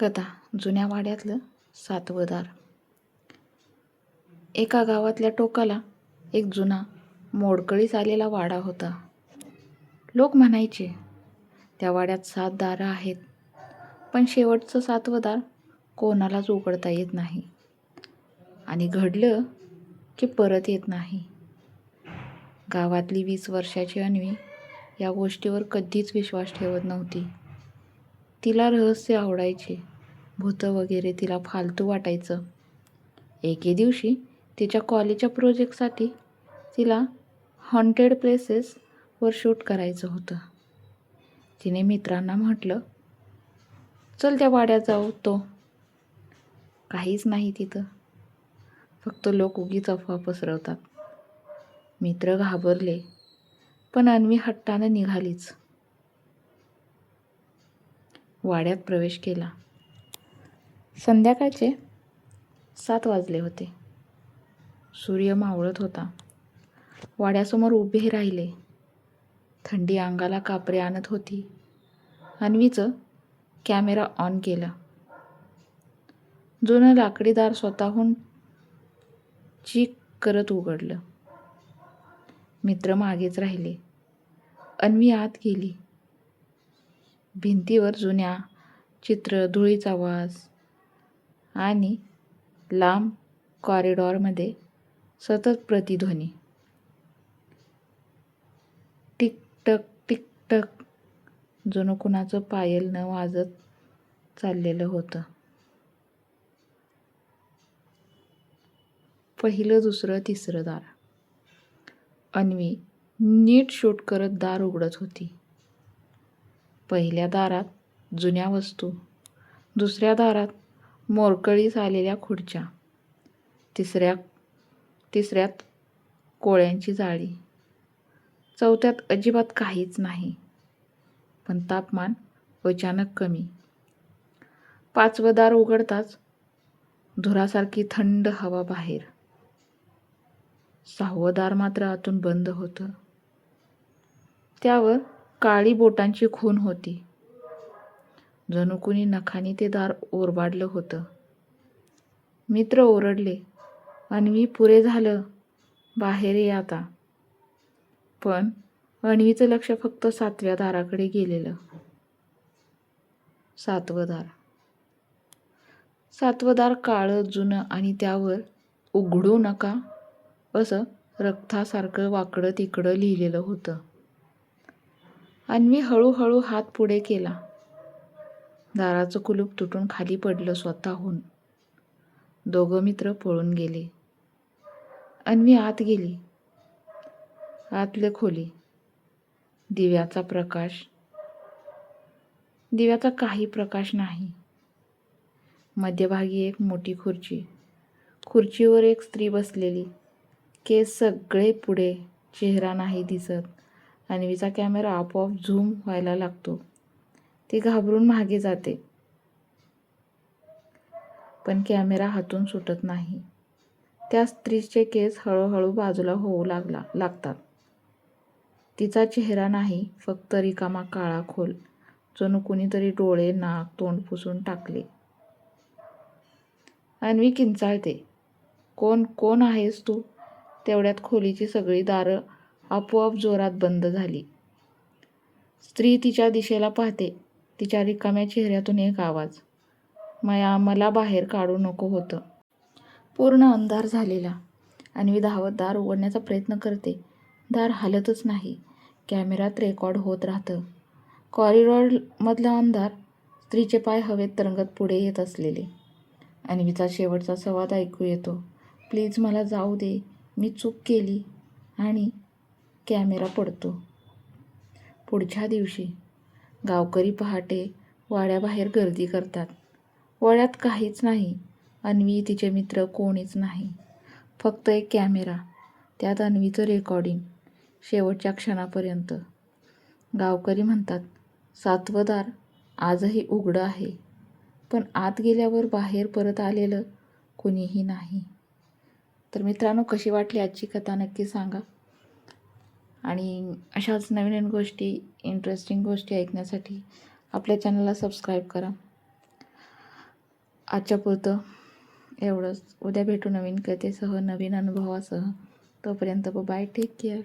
कथा जुन्या वाड्यातलं सातवं दार. एका गावातल्या टोकाला एक जुना मोडकळीस आलेला वाडा होता. लोक म्हणायचे त्या वाड्यात सात दारं आहेत पण शेवटचं सातवं दार कोणालाच उघडता येत नाही. आणि घडलं की परत येत नाही. गावातली वीस वर्षाची अन्वी या गोष्टीवर कधीच विश्वास ठेवत नव्हती. तिला रहस्य आवडायचे. भूतं वगैरे तिला फालतू वाटायचं. एके दिवशी तिच्या कॉलेजच्या प्रोजेक्टसाठी तिला हॉन्टेड प्लेसेसवर शूट करायचं होतं. तिने मित्रांना म्हटलं चल त्या वाड्यात जाऊ तो. काहीच नाही तिथं. फक्त लोक उगीच अफवा पसरवतात. मित्र घाबरले पण अन्वी हट्टानं निघालीच. वाड्यात प्रवेश केला. संध्याकाळचे सात वाजले होते. सूर्य मावळत होता. वाड्यासमोर उभे राहिले. थंडी अंगाला कापरे आणत होती. अन्वीचं कॅमेरा ऑन केला. जुनं लाकडीदार स्वतःहून चीक करत उघडलं. मित्र मागेच राहिले. अन्वी आत गेली. भिंतीवर जुन्या चित्र धुळीचा वास आणि लांब कॉरिडॉरमध्ये सतत प्रतिध्वनी. टिकटक टिकटक. जणू कुणाचं पायल न वाजत चाललेलं होतं. पहिलं दुसरं तिसरं दार. अन्वी नीट शूट करत दार उघडत होती. पहिल्या दारात जुन्या वस्तू दुसऱ्या दारात मोरकळीस आलेल्या खुर्च्या तिसऱ्या तिसऱ्यात कोळ्यांची जाळी. चौथ्यात अजिबात काहीच नाही पण तापमान अचानक कमी. पाचवं दार उघडताच धुरासारखी थंड हवा बाहेर. सहावं दार मात्र आतून बंद होतं. त्यावर काळी बोटांची खून होती. जणू कुणी नखानी ते दार ओरबाडलं होतं. मित्र ओरडले अन्वी पुरे झालं. बाहेर ये आता. पण अन्वीचं लक्ष फक्त सातव्या दाराकडे गेलेलं. सातवं दार. सातवं दार काळं जुनं आणि त्यावर उघडू नका असं रक्तासारखं वाकडं तिकडं लिहिलेलं होतं. अन्वी हळूहळू हात पुढे केला. दाराचं कुलूप तुटून खाली पडलं स्वतःहून. दोघं मित्र पळून गेले. अन्वी आत गेली. आतले खोली. दिव्याचा प्रकाश. दिव्याचा काही प्रकाश नाही. मध्यभागी एक मोठी खुर्ची. खुर्चीवर एक स्त्री बसलेली. केस सगळे पुढे. चेहरा नाही दिसत. अन्वीचा कॅमेरा आपोआप झूम व्हायला लागतो. ती घाबरून मागे जाते. पण कॅमेरा हातून सुटत नाही. त्या स्त्रीचे केस हळूहळू बाजूला होऊ लागला लागतात. तिचा चेहरा नाही फक्त रिकामा काळा खोल जणू कुणीतरी डोळे नाक तोंड पुसून टाकले. अन्वी किंचाळते. कोण कोण आहेस तू? तेवढ्यात खोलीची सगळी दारं आपोआप जोरात बंद झाली. स्त्री तिच्या दिशेला पाहते. तिच्या रिकाम्या चेहऱ्यातून एक आवाज. मया मला बाहेर काढू नको होतं. पूर्ण अंधार झालेला. अन्वी धावत दार उघडण्याचा प्रयत्न करते. दार हालतच नाही. कॅमेऱ्यात रेकॉर्ड होत राहतं. कॉरिडॉरमधला अंधार स्त्रीचे पाय हवेत तरंगत पुढे येत असलेले. अन्वीचा शेवटचा संवाद ऐकू येतो. प्लीज मला जाऊ दे. मी चूक केली आणि कॅमेरा पडतो. पुढच्या दिवशी गावकरी पहाटे वाड्याबाहेर गर्दी करतात. वाड्यात काहीच नाही. अन्वी तिचे मित्र कोणीच नाही. फक्त एक कॅमेरा. त्यात अन्वीचं रेकॉर्डिंग शेवटच्या क्षणापर्यंत. गावकरी म्हणतात सातवदार आजही उघडं आहे. पण आत गेल्यावर बाहेर परत आलेलं कुणीही नाही. तर मित्रांनो कशी वाटली आजची कथा नक्की सांगा. आणि अशाच नवीन नवीन गोष्टी इंटरेस्टिंग गोष्टी ऐकण्यासाठी आपल्या चॅनलला सबस्क्राईब करा. आजच्या पुरतं एवढंच. उद्या भेटू नवीन कथेसह नवीन अनुभवासह. तोपर्यंत बाय टेक केअर